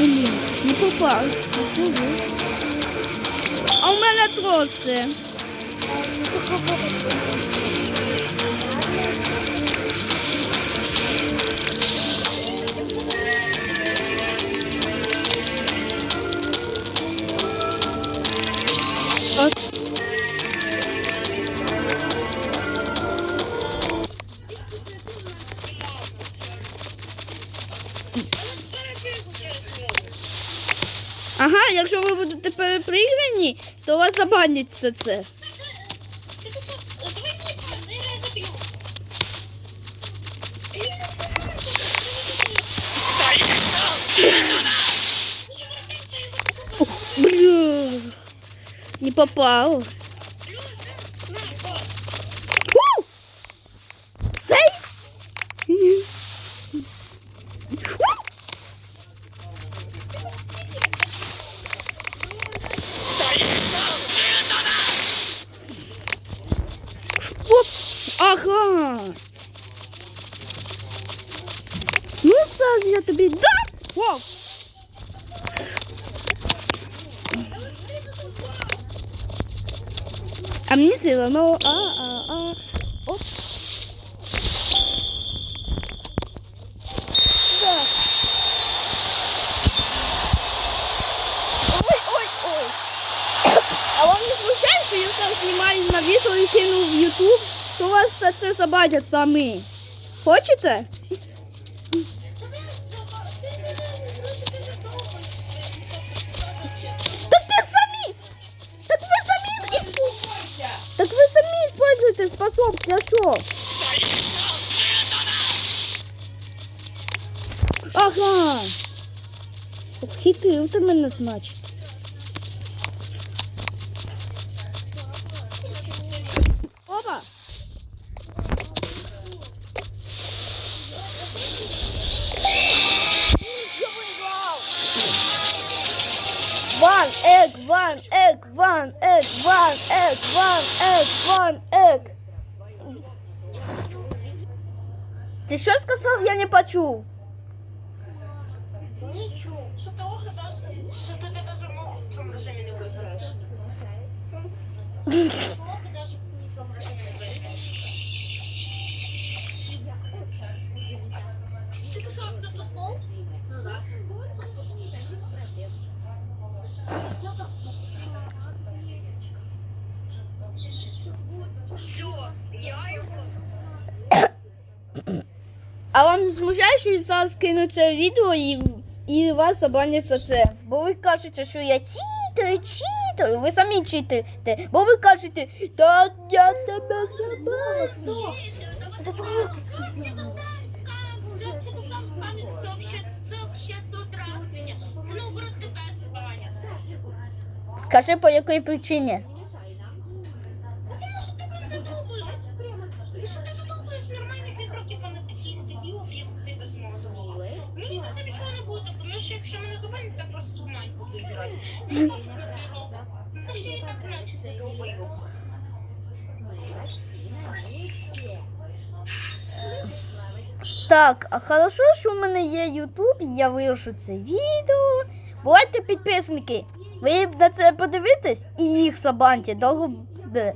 Bilmiyorum. Ne kopar? Nasıl oluyor? Omelatrose. Ага, якщо ви будете переприграні, то вас забаниться це. Це то що? зараз я тобі дам. Воу! А мені сила, ну, а, а, а. Оп. Да. Ой, ой, ой. А вам не смущає, що я зараз знімаю на відео і кину в YouTube, то вас за це забанять самі. Хочете? Ага. Обхитрив ти мене, значить. Опа! Ван, ек, ван, ек, ван, ек, ван, ек, ван, ек, ван, ек. Ты что сказал? я не почув. А вам не смущає, що я зараз це відео і, і вас забанять це? Бо ви кажете, що я читер, читер, ви самі читерите. Бо ви кажете, та я тебе забаню. Скажи, по якій причині? То просто майку. Ну, всі і так а хорошо, що в мене є Ютуб, я вирушу це відео. Бувайте підписники. Ви на це подивитесь і їх забаньте. Довго буде.